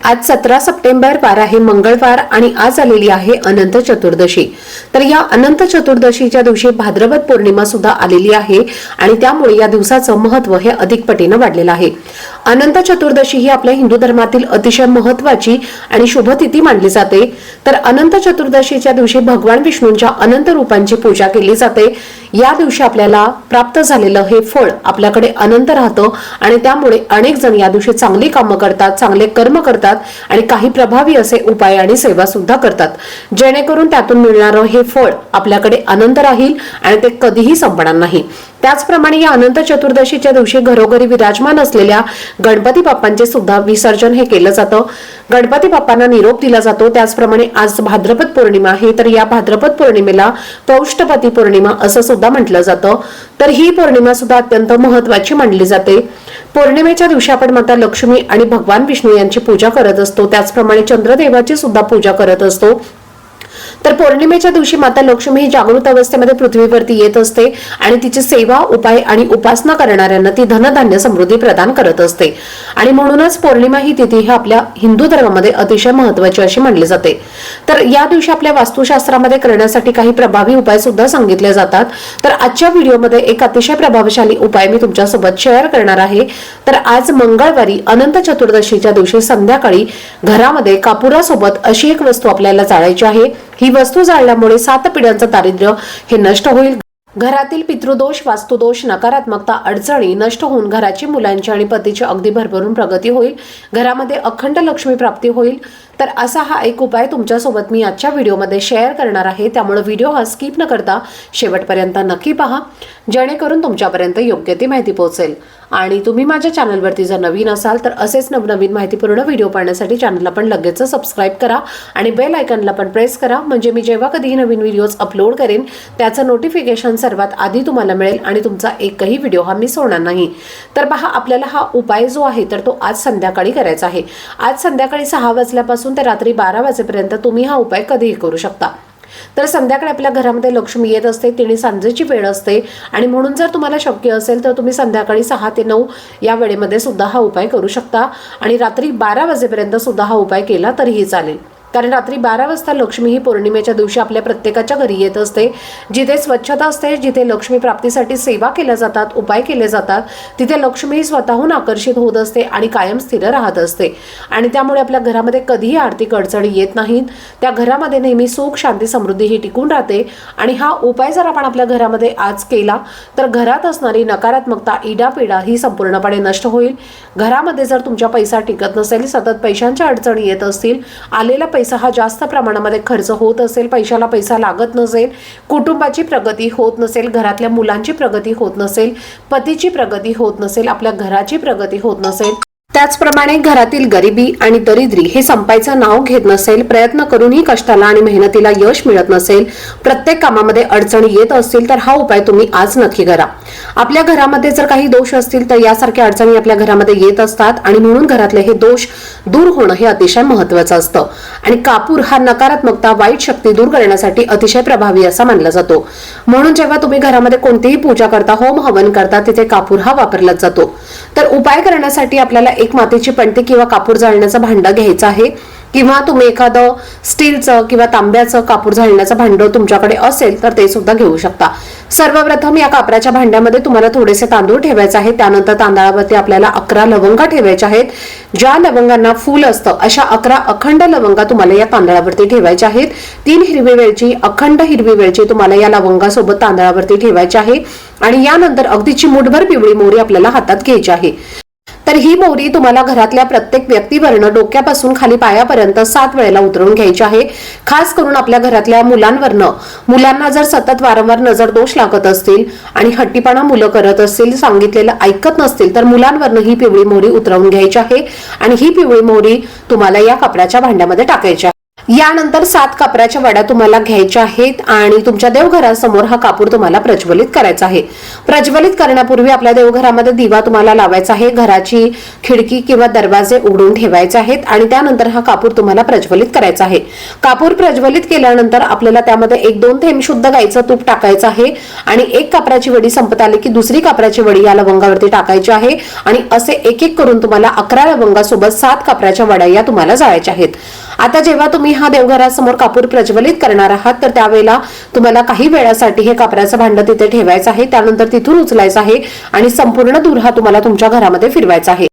आज सतरा सप्टेंबर वार आहे मंगळवार आणि आज आलेली आहे अनंत चतुर्दशी. तर या अनंत चतुर्दशीच्या दिवशी भाद्रपद पौर्णिमा सुद्धा आलेली आहे आणि त्यामुळे या दिवसाचं महत्त्व हे अधिक पटीनं वाढलेलं आहे. अनंत चतुर्दशी ही आपल्या हिंदू धर्मातील अतिशय महत्वाची आणि शुभतिथी मानली जाते. तर अनंत चतुर्दशीच्या दिवशी भगवान विष्णूंच्या अनंत रूपांची पूजा केली जाते. या दिवशी आपल्याला प्राप्त झालेलं हे फळ आपल्याकडे अनंत राहतं आणि त्यामुळे अनेक जण या दिवशी चांगली कामं करतात चांगले कर्म करतात आणि काही प्रभावी असे उपाय आणि सेवा सुद्धा करतात. जेणेकरून त्यातून मिळणारं हे फळ आपल्याकडे अनंत राहील आणि ते कधीही संपणार नाही. त्याचप्रमाणे या अनंत चतुर्दशीच्या दिवशी घरोघरी विराजमान असलेल्या गणपती बाप्पांचे सुद्धा विसर्जन हे केलं जातं. गणपती बाप्पांना निरोप दिला जातो. त्याचप्रमाणे आज भाद्रपद पौर्णिमा आहे तर या भाद्रपद पौर्णिमेला पौष्टपती पौर्णिमा असं सुद्धा म्हटलं जातं. तर ही पौर्णिमा सुद्धा अत्यंत महत्वाची मानली जाते. पौर्णिमेच्या दिवशी आपण माता लक्ष्मी आणि भगवान विष्णू यांची पूजा करत असतो. त्याचप्रमाणे चंद्रदेवाची सुद्धा पूजा करत असतो. तर पौर्णिमेच्या दिवशी माता लक्ष्मी ही जागृत अवस्थेमध्ये पृथ्वीवरती येत असते आणि तिची सेवा उपाय आणि उपासना करणाऱ्यांना ती धनधान्य समृद्धी प्रदान करत असते. आणि म्हणूनच पौर्णिमा ही तिथी ही आपल्या हिंदू धर्मामध्ये अतिशय महत्वाची अशी मानली जाते. तर या दिवशी आपल्या वास्तुशास्त्रामध्ये करण्यासाठी काही प्रभावी उपाय सुद्धा सांगितले जातात. तर आजच्या व्हिडिओमध्ये एक अतिशय प्रभावशाली उपाय मी तुमच्यासोबत शेअर करणार आहे. तर आज मंगळवारी अनंत चतुर्दशीच्या दिवशी संध्याकाळी घरामध्ये कापुरासोबत अशी एक वस्तू आपल्याला जाळायची आहे. ही वस्तू जाळल्यामुळे सात पिढ्यांचं दारिद्र्य हे नष्ट होईल. घरातील पितृदोष वास्तुदोष नकारात्मकता अडचणी नष्ट होऊन घराची मुलांची आणि पतीची अगदी भरभरून प्रगती होईल. घरामध्ये अखंड लक्ष्मी प्राप्ती होईल. तर असा हा एक उपाय तुमच्यासोबत मी आजच्या व्हिडिओमध्ये शेअर करणार आहे. त्यामुळे व्हिडिओ हा स्किप न करता शेवटपर्यंत नक्की पहा. जेणेकरून तुमच्यापर्यंत योग्य ती माहिती पोहोचेल. आणि तुम्ही माझ्या चॅनलवरती जर नवीन असाल तर असेच नवनवीन माहितीपूर्ण व्हिडिओ पाहण्यासाठी चॅनलला पण लगेच सबस्क्राईब करा आणि बेल आयकनला पण प्रेस करा. म्हणजे मी जेव्हा कधीही नवीन व्हिडिओज अपलोड करेन त्याचं नोटिफिकेशन सर्वात आधी तुम्हाला मिळेल आणि तुमचा एकही व्हिडिओ हा मिस होणार नाही. तर पहा आपल्याला हा उपाय जो आहे तर तो आज संध्याकाळी करायचा आहे. आज संध्याकाळी सहा वाजल्यापासून ते रात्री बारा वाजेपर्यंत तुम्ही हा उपाय कधीही करू शकता. तर संध्याकाळी आपल्या घरामध्ये लक्ष्मी येत असते तिने सांजेची वेळ असते आणि म्हणून जर तुम्हाला शक्य असेल तर तुम्ही संध्याकाळी सहा ते नऊ या वेळेमध्ये सुद्धा हा उपाय करू शकता आणि रात्री बारा वाजेपर्यंत सुद्धा हा उपाय केला तरीही चालेल. कारण रात्री बारा वाजता लक्ष्मी ही पौर्णिमेच्या दिवशी आपल्या प्रत्येकाच्या घरी येत असते. जिथे स्वच्छता असते जिथे लक्ष्मी प्राप्तीसाठी सेवा केल्या जातात उपाय केले जातात तिथे लक्ष्मी ही स्वतःहून आकर्षित होत असते आणि कायम स्थिर राहत असते. आणि त्यामुळे आपल्या घरामध्ये कधीही आर्थिक अडचणी येत नाहीत. त्या घरामध्ये नेहमी सुख शांती समृद्धी ही टिकून राहते. आणि हा उपाय जर आपण आपल्या घरामध्ये आज केला तर घरात असणारी नकारात्मकता इडापिडा ही संपूर्णपणे नष्ट होईल. घरामध्ये जर तुमच्या पैसा टिकत नसेल सतत पैशांच्या अडचणी येत असतील आलेला पैसा हा जास्त प्रमाणामध्ये खर्च होत असेल पैशाला पैसा लागत नसेल कुटुंबाची प्रगती होत नसेल घरातल्या मुलांची प्रगती होत नसेल पतीची प्रगती होत नसेल आपल्या घराची प्रगती होत नसेल. त्याचप्रमाणे घरातील गरिबी आणि दरिद्री हे संपायचं नाव घेत नसेल प्रयत्न करूनही कष्टाला आणि मेहनतीला यश मिळत नसेल प्रत्येक कामामध्ये अडचणी येत असतील तर हा उपाय तुम्ही आज नक्की करा. आपल्या घरामध्ये जर काही दोष असतील तर यासारख्या अडचणी आपल्या घरामध्ये येत असतात आणि म्हणून घरातले हे दोष दूर होणं हे अतिशय महत्वाचं असतं. आणि कापूर हा नकारात्मकता वाईट शक्ती दूर करण्यासाठी अतिशय प्रभावी असा मानला जातो. म्हणून जेव्हा तुम्ही घरामध्ये कोणतीही पूजा करता होम हवन करता तिथे कापूर हा वापरला जातो. तर उपाय करण्यासाठी आपल्याला एक मातीची पणती किंवा कापूर जाळण्याचं भांडं घ्यायचं आहे. किंवा तुम्ही एखादं स्टीलचं किंवा तांब्याचं कापूर झालण्याचं भांडं तुमच्याकडे असेल तर ते सुद्धा घेऊ शकता. सर्वप्रथम या कापराच्या भांड्यामध्ये तुम्हाला थोडेसे तांदूळ ठेवायचे आहेत. त्यानंतर तांदळावरती आपल्याला अकरा लवंगा ठेवायच्या आहेत. ज्या लवंगांना फूल असतं अशा अकरा अखंड लवंगा तुम्हाला या तांदळावरती ठेवायच्या आहेत. तीन हिरवी वेळची अखंड हिरवी वेळची तुम्हाला या लवंगासोबत तांदळावरती ठेवायची आहे. आणि यानंतर अगदी चिमूटभर पिवळी मोहरी आपल्याला हातात घ्यायची आहे. तर ही मोहरी तुम्हाला घरातल्या प्रत्येक व्यक्तीवरनं डोक्यापासून खाली पायापर्यंत सात वेळेला उतरवून घ्यायची आहे. खास करून आपल्या घरातल्या मुलांवरनं. मुलांना जर सतत वारंवार नजर दोष लागत असतील आणि हट्टीपणा मुलं करत असतील सांगितलेलं ऐकत नसतील तर मुलांवरनं ही पिवळी मोहरी उतरवून घ्यायची आहे. आणि ही पिवळी मोहरी तुम्हाला या कपड्याच्या भांड्यामध्ये टाकायची आहे. यानंतर सात कापराच्या वड्या तुम्हाला घ्यायच्या आहेत आणि तुमच्या देवघरासमोर हा कापूर तुम्हाला प्रज्वलित करायचा आहे. प्रज्वलित करण्यापूर्वी आपल्या देवघरामध्ये दिवा तुम्हाला लावायचा आहे. घराची खिडकी किंवा दरवाजे उघडून ठेवायचे आहेत आणि त्यानंतर हा कापूर तुम्हाला प्रज्वलित करायचा आहे. कापूर प्रज्वलित केल्यानंतर आपल्याला त्यामध्ये एक दोन थेंब शुद्ध गाईचं तूप टाकायचं आहे आणि एक कापराची वडी संपत आली की दुसरी कापराची वडी या लवंगावरती टाकायची आहे आणि असे एक एक करून तुम्हाला अकरा लवंगासोबत सात कापराच्या वड्या या तुम्हाला जाळायच्या आहेत. आता जेव्हा तुम्ही हा देवघरासमोर कापूर प्रज्वलित करणार आहात तर त्यावेळेला तुम्हाला काही वेळासाठी हे कापराचं भांडं तिथे ठेवायचं आहे त्यानंतर तिथून उचलायचं आहे आणि संपूर्ण दूर हा तुम्हाला तुमच्या घरामध्ये फिरवायचा आहे.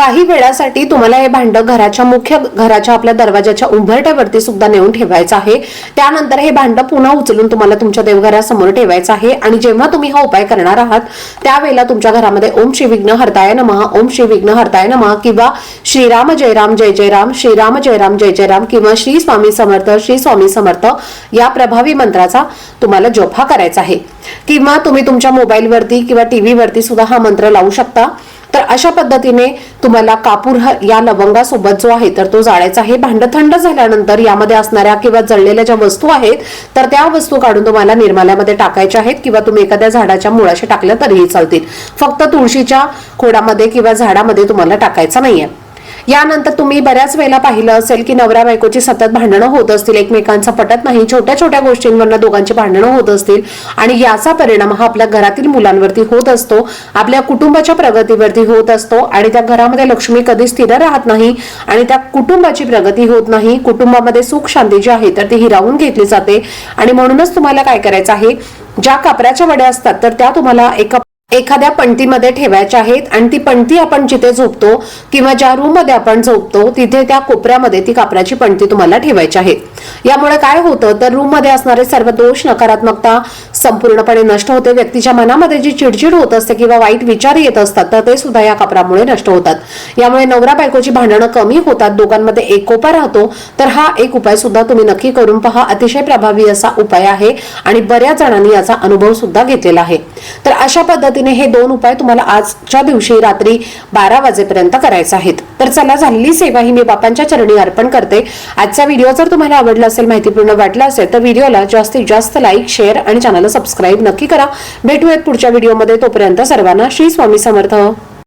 काही वेळासाठी तुम्हाला हे भांड घराच्या मुख्य घराच्या आपल्या दरवाजाच्या उंबरट्यावरती सुद्धा नेऊन ठेवायचं आहे. त्यानंतर हे भांड पुन्हा उचलून तुम्हाला तुमच्या देवघरासमोर ठेवायचं आहे. आणि जेव्हा तुम्ही हा उपाय करणार आहात त्यावेळेला तुमच्या घरामध्ये ओम श्री विघ्न हरताय नमः ओम श्री विघ्न हरताय नमः किंवा श्रीराम जय राम जय जय राम श्रीराम जय राम जय जय राम किंवा श्री स्वामी समर्थ श्री स्वामी समर्थ या प्रभावी मंत्राचा तुम्हाला जोफा करायचा आहे. किंवा तुम्ही तुमच्या मोबाईलवरती किंवा टीव्हीवरती सुद्धा हा मंत्र लावू शकता. तर अशा पद्धतीने तुम्हाला कापूर या लवंगासोबत जो आहे तर तो जाळायचा आहे. भांड थंड झाल्यानंतर यामध्ये असणाऱ्या किंवा जळलेल्या ज्या वस्तू आहेत तर त्या वस्तू काढून तुम्हाला निर्माल्यामध्ये टाकायच्या आहेत किंवा तुम्ही एखाद्या झाडाच्या मुळाशी टाकल्या तरीही चालतील. फक्त तुळशीच्या खोडामध्ये किंवा झाडामध्ये तुम्हाला टाकायचं नाहीये. यानंतर तुम्ही बऱ्याच वेळेला पाहिलं असेल की नवरा बायकोची सतत भांडणं होत असतील. एकमेकांचं पटत नाही. छोट्या छोट्या गोष्टींवरनं दोघांची भांडणं होत असतील. आणि याचा परिणाम हा आपल्या घरातील मुलांवरती होत असतो. आपल्या कुटुंबाच्या प्रगतीवरती होत असतो. आणि त्या घरामध्ये लक्ष्मी कधी स्थिर राहत नाही आणि त्या कुटुंबाची प्रगती होत नाही. कुटुंबामध्ये सुख शांती जी आहे तर ती हिरावून घेतली जाते. आणि म्हणूनच तुम्हाला काय करायचं आहे? ज्या कापराच्या वड्या असतात तर त्या तुम्हाला एका एखाद्या पणतीमध्ये ठेवायच्या आहेत आणि ती पणती आपण जिथे झोपतो किंवा ज्या रूममध्ये आपण झोपतो तिथे त्या कोपऱ्यामध्ये ती कापडाची पणती तुम्हाला ठेवायची आहे. यामुळे काय होतं तर रूममध्ये असणारे सर्व दोष नकारात्मकता संपूर्णपणे नष्ट होते. व्यक्तीच्या मनामध्ये जी चिडचिड होत असते किंवा वाईट विचार येत असतात तर ते सुद्धा या कापरामुळे नष्ट होतात. यामुळे नवरा बायकोची भांडणं कमी होतात दोघांमध्ये एकोपा राहतो तर हा एक उपाय सुद्धा तुम्ही नक्की करून पहा. अतिशय प्रभावी असा उपाय आहे आणि बऱ्याच जणांनी याचा अनुभव सुद्धा घेतलेला आहे. तर अशा पद्धती पद्धतीने हे दोन उपाय तुम्हाला आजच्या दिवशी रात्री बारा वाजेपर्यंत करायचे आहेत. तर चला झालेली सेवा ही मी बापांच्या चरणी अर्पण करते. आजचा व्हिडिओ जर तुम्हाला आवडला असेल माहितीपूर्ण वाटला असेल तर व्हिडिओला जास्तीत जास्त लाईक शेअर आणि चॅनलला सबस्क्राईब नक्की करा. भेटूयात पुढच्या व्हिडिओमध्ये. तोपर्यंत सर्वांना श्री स्वामी समर्थ.